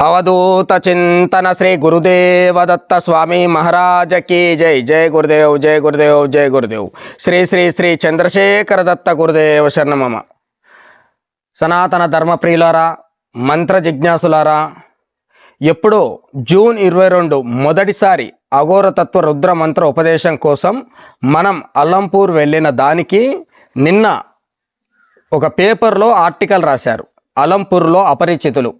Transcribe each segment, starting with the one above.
అవధూత చింతన శ్రీ గురుదేవదత్త స్వామి మహారాజ కీ జై. జై గురుదేవ్ జై గురుదేవ్ జై గురుదేవ్. శ్రీ శ్రీ శ్రీ చంద్రశేఖర దత్త గురుదేవ శరణమమ. సనాతన ధర్మప్రియులారా మంత్ర జిజ్ఞాసులారా ఎప్పుడో జూన్ ఇరవై రెండు మొదటిసారి అఘోరతత్వ రుద్ర మంత్ర ఉపదేశం కోసం మనం అల్లంపూర్ వెళ్ళిన దానికి నిన్న ఒక పేపర్లో ఆర్టికల్ రాశారు. అలంపూర్లో అపరిచితులు.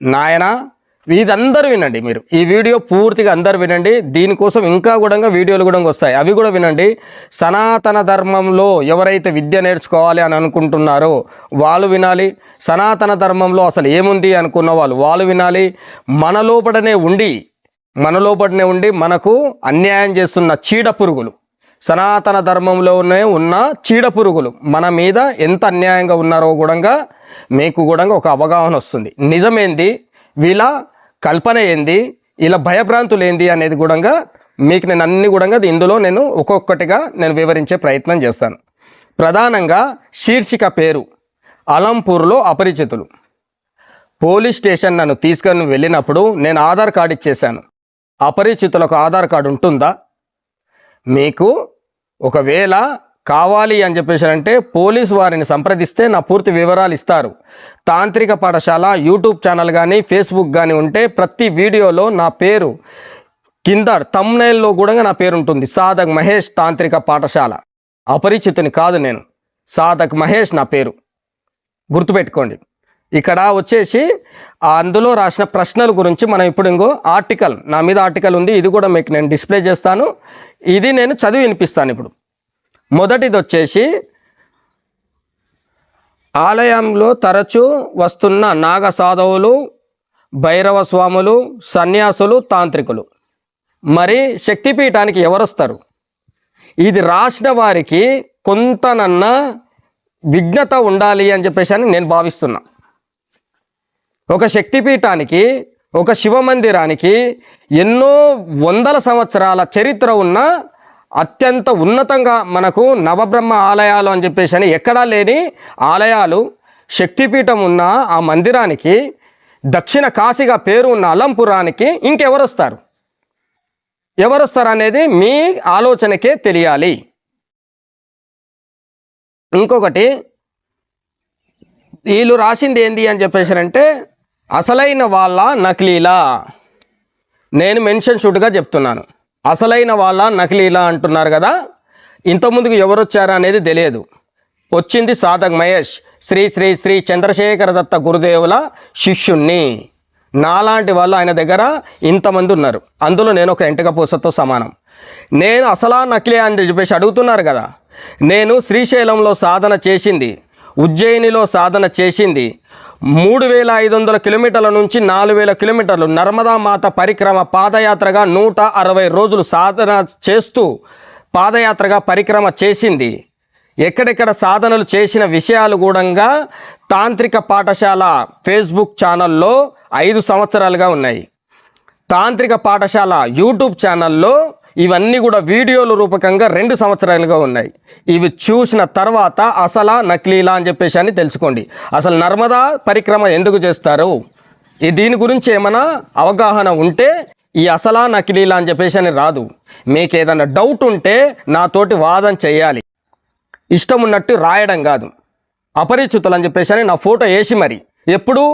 నాయన ఇదందరూ వినండి మీరు. ఈ వీడియో పూర్తిగా అందరు వినండి. దీనికోసం ఇంకా కూడా వీడియోలు కూడా వస్తాయి. అవి కూడా వినండి. సనాతన ధర్మంలో ఎవరైతే విద్య నేర్చుకోవాలి అని అనుకుంటున్నారో వాళ్ళు వినాలి. సనాతన ధర్మంలో అసలు ఏముంది అనుకున్న వాళ్ళు వాళ్ళు వినాలి. మన లోపడనే ఉండి మన లోపడనే ఉండి మనకు అన్యాయం చేస్తున్న చీడ పురుగులు సనాతన ధర్మంలోనే ఉన్న చీడ పురుగులు మన మీద ఎంత అన్యాయంగా ఉన్నారో కూడా మీకు కూడా ఒక అవగాహన వస్తుంది. నిజమేంది? వీళ్ళ కల్పన ఏంది? ఇలా భయభ్రాంతులు ఏంది అనేది కూడా మీకు నేను అన్ని కూడా ఇందులో నేను ఒక్కొక్కటిగా నేను వివరించే ప్రయత్నం చేస్తాను. ప్రధానంగా శీర్షిక పేరు అలంపూర్లో అపరిచితులు. పోలీస్ స్టేషన్ నన్ను తీసుకొని వెళ్ళినప్పుడు నేను ఆధార్ కార్డు ఇచ్చేశాను. అపరిచితులకు ఆధార్ కార్డు ఉంటుందా? మీకు ఒకవేళ కావాలి అని చెప్పేసి అంటే పోలీస్ వారిని సంప్రదిస్తే నా పూర్తి వివరాలు ఇస్తారు. తాంత్రిక పాఠశాల యూట్యూబ్ ఛానల్ కానీ ఫేస్బుక్ కానీ ఉంటే ప్రతి వీడియోలో నా పేరు కింద తమ్నైల్లో కూడా నా పేరు ఉంటుంది. సాధక్ మహేష్ తాంత్రిక పాఠశాల. అపరిచితుని కాదు నేను. సాధక్ మహేష్ నా పేరు. గుర్తుపెట్టుకోండి. ఇక్కడ వచ్చేసి అందులో రాసిన ప్రశ్నల గురించి మనం ఇప్పుడు ఇంకో ఆర్టికల్ నా మీద ఆర్టికల్ ఉంది ఇది కూడా మీకు నేను డిస్ప్లే చేస్తాను. ఇది నేను చదివి వినిపిస్తాను ఇప్పుడు. మొదటిది వచ్చేసి ఆలయంలో తరచూ వస్తున్న నాగ సాధవులు భైరవ స్వాములు సన్యాసులు తాంత్రికులు. మరి శక్తిపీఠానికి ఎవరు వస్తారు ఇది రాసిన వారికి కొంతనన్న విఘ్నత ఉండాలి అని చెప్పేసి అని నేను భావిస్తున్నా. ఒక శక్తిపీఠానికి ఒక శివ మందిరానికి ఎన్నో వందల సంవత్సరాల చరిత్ర ఉన్న అత్యంత ఉన్నతంగా మనకు నవబ్రహ్మ ఆలయాలు అని చెప్పేసి అని ఎక్కడా లేని ఆలయాలు శక్తిపీఠం ఉన్న ఆ మందిరానికి దక్షిణ కాశీగా పేరు ఉన్న అలంపురానికి ఇంకెవరు వస్తారు ఎవరు వస్తారు అనేది మీ ఆలోచనకే తెలియాలి. ఇంకొకటి వీళ్ళు రాసింది ఏంది అని చెప్పేసి అంటే అసలైన వాళ్ళ నకిలీలా. నేను మెన్షన్ షూట్గా చెప్తున్నాను. అసలైన వాళ్ళ నకిలీలా అంటున్నారు కదా. ఇంతకుముందుకు ఎవరు వచ్చారా అనేది తెలియదు. వచ్చింది సాధక్ మహేష్ శ్రీ శ్రీ శ్రీ చంద్రశేఖర దత్త గురుదేవుల శిష్యుణ్ణి. నాలాంటి వాళ్ళు ఆయన దగ్గర ఇంతమంది ఉన్నారు. అందులో నేను ఒక ఎంటక పూసతో సమానం. నేను అసలా నకిలీ అని చెప్పేసి అడుగుతున్నారు కదా. నేను శ్రీశైలంలో సాధన చేసింది ఉజ్జయినిలో సాధన చేసింది మూడు వేల ఐదు వందల కిలోమీటర్ల నుంచి నాలుగు వేల కిలోమీటర్లు నర్మదా మాత పరిక్రమ పాదయాత్రగా నూట అరవై రోజులు సాధన చేస్తూ పాదయాత్రగా పరిక్రమ చేసింది. ఎక్కడెక్కడ సాధనలు చేసిన విషయాలు కూడా తాంత్రిక పాఠశాల ఫేస్బుక్ ఛానల్లో ఐదు సంవత్సరాలుగా ఉన్నాయి. తాంత్రిక పాఠశాల యూట్యూబ్ ఛానల్లో ఇవన్నీ కూడా వీడియోల రూపకంగా రెండు సంవత్సరాలుగా ఉన్నాయి. ఇవి చూసిన తర్వాత అసలా నకిలీలా అని చెప్పేసి అని తెలుసుకోండి. అసలు నర్మదా పరిక్రమ ఎందుకు చేస్తారు? ఈ దీని గురించి ఏమైనా అవగాహన ఉంటే ఈ అసలా నకిలీలా అని చెప్పేసి అని రాదు. మీకు ఏదైనా డౌట్ ఉంటే నాతోటి వాదన చేయాలి. ఇష్టం ఉన్నట్టు రాయడం కాదు. అపరిచితులు అని చెప్పేసి అని నా ఫోటో వేసి మరి. ఎప్పుడు?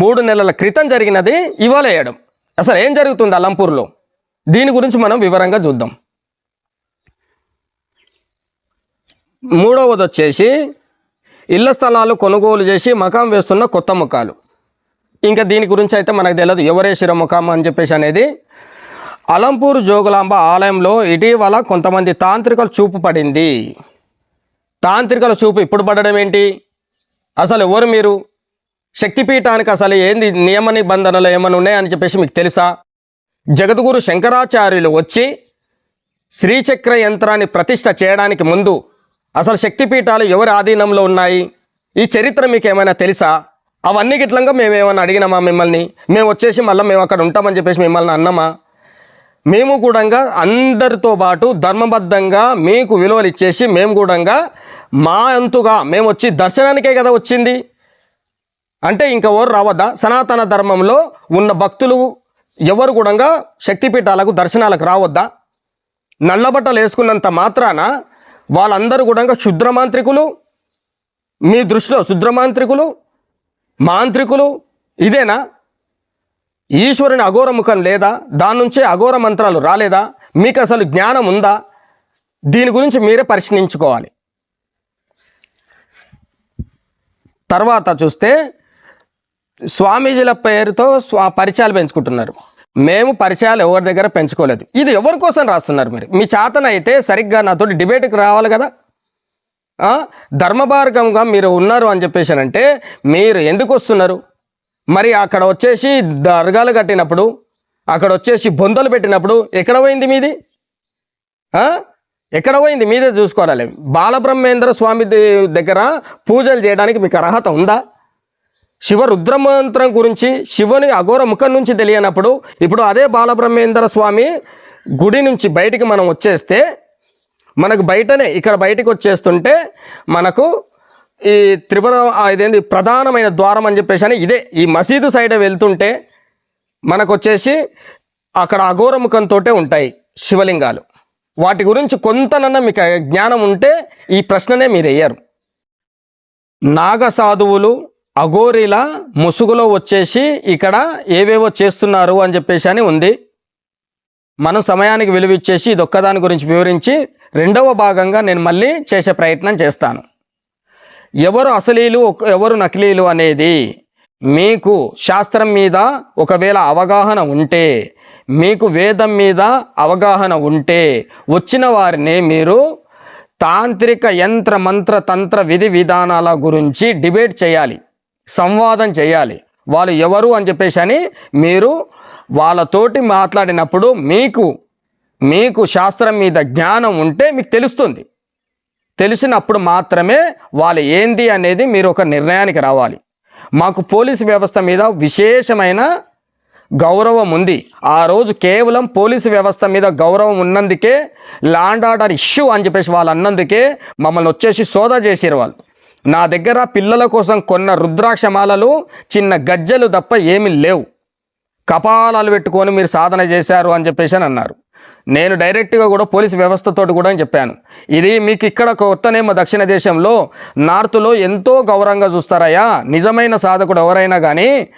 మూడు నెలల క్రితం జరిగినది ఇవాళ వేయడం. అసలు ఏం జరుగుతుంది అలంపూర్లో? దీని గురించి మనం వివరంగా చూద్దాం. మూడవది వచ్చేసి ఇళ్ళ స్థలాలు కొనుగోలు చేసి మకాం వేస్తున్న కొత్త ముఖాలు. ఇంకా దీని గురించి అయితే మనకు తెలియదు యువరేశ్వర ముఖం అని చెప్పేసి అనేది. అలంపూర్ జోగులాంబ ఆలయంలో ఇటీవల కొంతమంది తాంత్రికలు చూపు పడింది. తాంత్రికల చూపు ఇప్పుడు పడడం ఏంటి? అసలు ఎవరు మీరు? శక్తిపీఠానికి అసలు ఏంది నియమ నిబంధనలు ఏమైనా ఉన్నాయని చెప్పేసి మీకు తెలుసా? జగద్గురు శంకరాచార్యులు వచ్చి శ్రీచక్ర యంత్రాన్ని ప్రతిష్ట చేయడానికి ముందు అసలు శక్తిపీఠాలు ఎవరి ఆధీనంలో ఉన్నాయి? ఈ చరిత్ర మీకు ఏమైనా తెలుసా? అవన్నీ గిట్లంగా మేము ఏమైనా అడిగినామా మిమ్మల్ని? మేము వచ్చేసి మళ్ళీ మేము అక్కడ ఉంటామని చెప్పేసి మిమ్మల్ని అన్నామా? మేము కూడా అందరితో పాటు ధర్మబద్ధంగా మీకు విలువలు ఇచ్చేసి మేము కూడా మా అంతుగా మేము వచ్చి దర్శనానికే కదా వచ్చింది? అంటే ఇంకా ఓరు రావద్దా? సనాతన ధర్మంలో ఉన్న భక్తులు ఎవరు కూడా శక్తిపీఠాలకు దర్శనాలకు రావద్దా? నల్లబట్టలు వేసుకున్నంత మాత్రాన వాళ్ళందరూ కూడా క్షుద్రమాంత్రికులు మీ దృష్టిలో శుద్రమాంత్రికులు మాంత్రికులు ఇదేనా? ఈశ్వరుని అఘోర ముఖం లేదా? దాని నుంచే అఘోర మంత్రాలు రాలేదా? మీకు అసలు జ్ఞానం ఉందా? దీని గురించి మీరే పరిశీలించుకోవాలి. తర్వాత చూస్తే స్వామీజీల పేరుతో స్వా పరిచయాలు పెంచుకుంటున్నారు. మేము పరిచయాలు ఎవరి దగ్గర పెంచుకోలేదు. ఇది ఎవరి కోసం రాస్తున్నారు మరి? మీ చేతనైతే సరిగ్గా నాతో డిబేట్కి రావాలి కదా? ఆ? ధర్మమార్గంగా మీరు ఉన్నారు అని చెప్పేసి అంటే మీరు ఎందుకు వస్తున్నారు? మరి అక్కడ వచ్చేసి దర్గాలు కట్టినప్పుడు అక్కడ వచ్చేసి బొందలు పెట్టినప్పుడు ఎక్కడ పోయింది మీది? ఎక్కడ పోయింది? మీదే చూసుకోవాలి. బాలబ్రహ్మేంద్ర స్వామి దగ్గర పూజలు చేయడానికి మీకు అర్హత ఉందా? శివ రుద్రమంత్రం గురించి శివుని అఘోర ముఖం నుంచి తెలియనప్పుడు ఇప్పుడు అదే బాలబ్రహ్మేంద్ర స్వామి గుడి నుంచి బయటికి మనం వచ్చేస్తే మనకు బయటనే ఇక్కడ బయటికి వచ్చేస్తుంటే మనకు ఈ త్రిపుర ఆ, ఇదేంది ప్రధానమైన ద్వారం అని చెప్పేసి అని ఇదే. ఈ మసీదు సైడ్ వెళ్తుంటే మనకు వచ్చేసి అక్కడ అఘోర ముఖంతో ఉంటాయి శివలింగాలు. వాటి గురించి కొంతనన్నా మీకు జ్ఞానం ఉంటే ఈ ప్రశ్ననే మీరు వేయరు. నాగ సాధువులు అఘోరీల ముసుగులో వచ్చేసి ఇక్కడ ఏవేవో చేస్తున్నారు అని చెప్పేసి అని ఉంది. మనం సమయానికి విలువిచ్చేసి ఇదొక్కదాని గురించి వివరించి రెండవ భాగంగా నేను మళ్ళీ చేసే ప్రయత్నం చేస్తాను. ఎవరు అసలీలు ఎవరు నకిలీలు అనేది మీకు శాస్త్రం మీద ఒకవేళ అవగాహన ఉంటే మీకు వేదం మీద అవగాహన ఉంటే వచ్చిన వారిని మీరు తాంత్రిక యంత్ర మంత్ర తంత్ర విధి విధానాల గురించి డిబేట్ చేయాలి. సంవాదం చేయాలి. వాళ్ళు ఎవరు అని చెప్పేసి అని మీరు వాళ్ళతోటి మాట్లాడినప్పుడు మీకు మీకు శాస్త్రం మీద జ్ఞానం ఉంటే మీకు తెలుస్తుంది. తెలిసినప్పుడు మాత్రమే వాళ్ళు ఏంది అనేది మీరు ఒక నిర్ణయానికి రావాలి. మాకు పోలీసు వ్యవస్థ మీద విశేషమైన గౌరవం ఉంది. ఆ రోజు కేవలం పోలీసు వ్యవస్థ మీద గౌరవం ఉన్నందుకే లాండ్ ఆర్డర్ ఇష్యూ అని చెప్పేసి వాళ్ళు అన్నందుకే మమ్మల్ని వచ్చేసి సోదా చేసారు వాళ్ళు. నా దగ్గర పిల్లల కోసం కొన్న రుద్రాక్షమాలలు చిన్న గజ్జలు తప్ప ఏమీ లేవు. కపాలాలు పెట్టుకొని మీరు సాధన చేశారు అని చెప్పేసి అని అన్నారు. నేను డైరెక్ట్గా కూడా పోలీస్ వ్యవస్థతో కూడా చెప్పాను. ఇది మీకు ఇక్కడ కొత్తనేమో దక్షిణ దేశంలో నార్త్లో ఎంతో గౌరవంగా చూస్తారయ్యా. నిజమైన సాధకుడు ఎవరైనా కానీ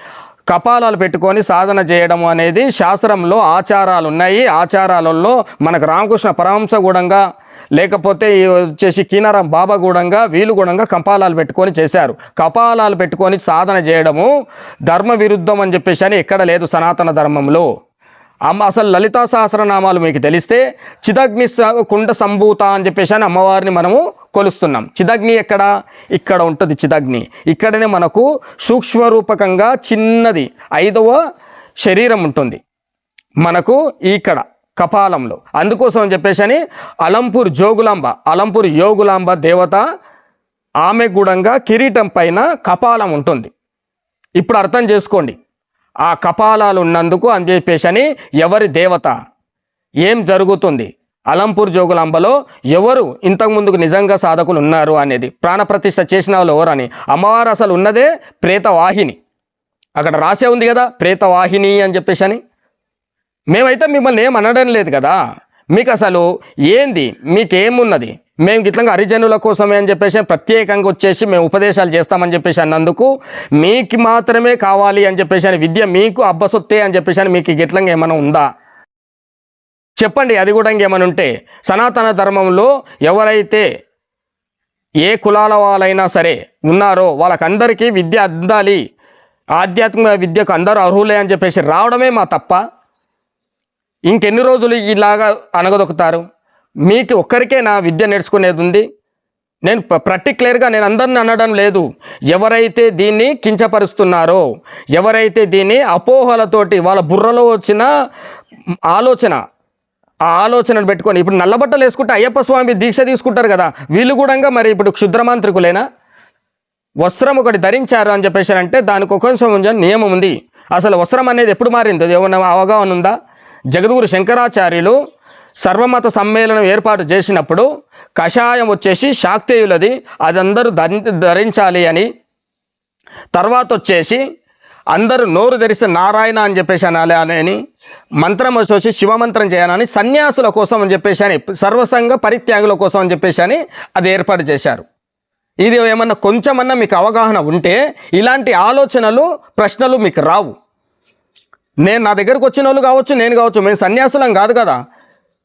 కపాలాలు పెట్టుకొని సాధన చేయడం అనేది శాస్త్రంలో ఆచారాలు ఉన్నాయి ఆచారాలలో మనకు రామకృష్ణ పరహంసగూడంగా లేకపోతే ఈ వచ్చేసి కీనారాం బాబా వీలుగూడంగా వీళ్ళు కపాలాలు పెట్టుకొని చేశారు. కపాలాలు పెట్టుకొని సాధన చేయడము ధర్మ విరుద్ధం అని చెప్పేసి అని ఎక్కడ లేదు సనాతన ధర్మంలో. అమ్మ అసలు లలితా సహస్రనామాలు మీకు తెలిస్తే చిదగ్ని స- కుండ సంభూత అని చెప్పేసి అని అమ్మవారిని మనము కొలుస్తున్నాం. చిదగ్ని ఎక్కడ? ఇక్కడ ఉంటుంది చిదగ్ని. ఇక్కడనే మనకు సూక్ష్మ రూపకంగా చిన్నది ఐదవ శరీరం ఉంటుంది. మనకు ఇక్కడ కపాలంలో. అందుకోసం అని చెప్పేసి అని అలంపూర్ జోగులాంబ అలంపూర్ యోగులాంబ దేవత ఆమె గూడంగా కిరీటం పైన కపాలం ఉంటుంది. ఇప్పుడు అర్థం చేసుకోండి. ఆ కపాలాలు ఉన్నందుకు అని చెప్పేసి అని ఎవరి దేవత? ఏం జరుగుతుంది? అలంపూర్ జోగులాంబలో ఎవరు ఇంతకు ముందుకు నిజంగా సాధకులు ఉన్నారు అనేది ప్రాణప్రతిష్ఠ చేసిన వాళ్ళు ఎవరని? అమ్మవారు అసలు ఉన్నదే ప్రేతవాహిని. అక్కడ రాసే ఉంది కదా ప్రేతవాహిని అని చెప్పేసి అని మేమైతే మిమ్మల్ని ఏం అనడం లేదు కదా. మీకు అసలు ఏంది? మీకేమున్నది? మేము గిట్లంగా హరిజనుల కోసమే అని చెప్పేసి ప్రత్యేకంగా వచ్చేసి మేము ఉపదేశాలు చేస్తామని చెప్పేసి అన్నందుకు మీకు మాత్రమే కావాలి అని చెప్పేసి అని విద్య మీకు అబ్బసొత్తే అని చెప్పేసి అని మీకు గిట్లంగా ఏమైనా ఉందా? చెప్పండి అది కూడా ఇంకేమైనా ఉంటే. సనాతన ధర్మంలో ఎవరైతే ఏ కులాల వాళ్ళైనా సరే ఉన్నారో వాళ్ళకందరికీ విద్య అందాలి. ఆధ్యాత్మిక విద్యకు అందరూ అర్హులే అని చెప్పేసి రావడమే మా తప్ప. ఇంకెన్ని రోజులు ఇలాగా అనగదొక్కుతారు? మీకు ఒక్కరికే నా విద్య నేర్చుకునేది ఉంది. నేను పర్టిక్యులర్గా నేను అందరిని అనడం లేదు. ఎవరైతే దీన్ని కించపరుస్తున్నారో ఎవరైతే దీన్ని అపోహలతోటి వాళ్ళ బుర్రలో వచ్చిన ఆలోచన ఆ ఆలోచనను పెట్టుకొని ఇప్పుడు నల్లబట్టలు వేసుకుంటే అయ్యప్ప స్వామి దీక్ష తీసుకుంటారు కదా వీళ్ళు కూడా మరి ఇప్పుడు క్షుద్రమాంత్రికులేనా వస్త్రం ఒకటి ధరించారు అని చెప్పేసి అంటే దానికి ఒక కొంచెం నియమం ఉంది. అసలు వస్త్రం అనేది ఎప్పుడు మారింది? ఏమన్నా అవగాహన ఉందా? జగద్గురు శంకరాచార్యులు సర్వమత సమ్మేళనం ఏర్పాటు చేసినప్పుడు కషాయం వచ్చేసి శాక్తేయులది అది అందరూ ధరి ధరించాలి అని తర్వాత వచ్చేసి అందరూ నోరు తెరిస్తే నారాయణ అని చెప్పేసి అనాలి అని మంత్రం వచ్చి శివమంత్రం చేయాలని సన్యాసుల కోసం అని చెప్పేసి అని సర్వసంగ పరిత్యాగుల కోసం అని చెప్పేసి అని అది ఏర్పాటు చేశారు. ఇది ఏమన్నా కొంచెమన్నా మీకు అవగాహన ఉంటే ఇలాంటి ఆలోచనలు ప్రశ్నలు మీకు రావు. నేను నా దగ్గరకు వచ్చిన వాళ్ళు కావచ్చు నేను కావచ్చు మేము సన్యాసులం కాదు కదా.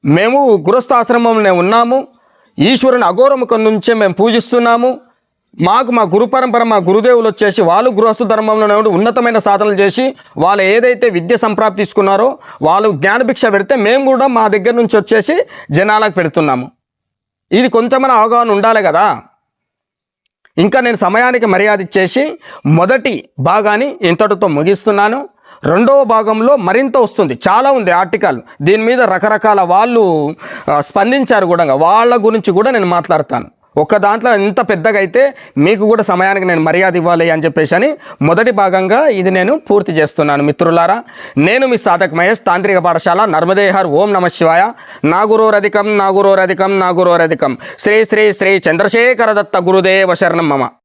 మేము గృహస్థాశ్రమంలో ఉన్నాము. ఈశ్వరుని అఘోరముఖం నుంచే మేము పూజిస్తున్నాము. మాకు మా గురు పరంపర మా గురుదేవులు వచ్చేసి వాళ్ళు గృహస్థ ధర్మంలో ఉన్నతమైన సాధనలు చేసి వాళ్ళు ఏదైతే విద్య సంప్రాప్తి తీసుకున్నారో వాళ్ళు జ్ఞానభిక్ష పెడితే మేము కూడా మా దగ్గర నుంచి వచ్చేసి జనాలకు పెడుతున్నాము. ఇది కొంతమంది అవగాహన ఉండాలి కదా. ఇంకా నేను సమయానికి మర్యాద ఇచ్చేసి మొదటి భాగాన్ని ఇంతటితో ముగిస్తున్నాను. రెండవ భాగంలో మరింత వస్తుంది. చాలా ఉంది ఆర్టికల్. దీని మీద రకరకాల వాళ్ళు స్పందించారు కూడా. వాళ్ళ గురించి కూడా నేను మాట్లాడతాను. ఒక దాంట్లో ఎంత పెద్దగా అయితే మీకు కూడా సమయానికి నేను మర్యాద ఇవ్వాలి అని చెప్పేసి అని మొదటి భాగంగా ఇది నేను పూర్తి చేస్తున్నాను మిత్రులారా. నేను మీ సాధక్ మహేష్ తాంత్రిక పాఠశాల నర్మదేహర్ ఓం నమ శివాయ. నాగురోరధికం నాగురోరధికం నాగురోరధికం శ్రీ శ్రీ శ్రీ చంద్రశేఖర దత్త గురుదేవ శరణం మమ.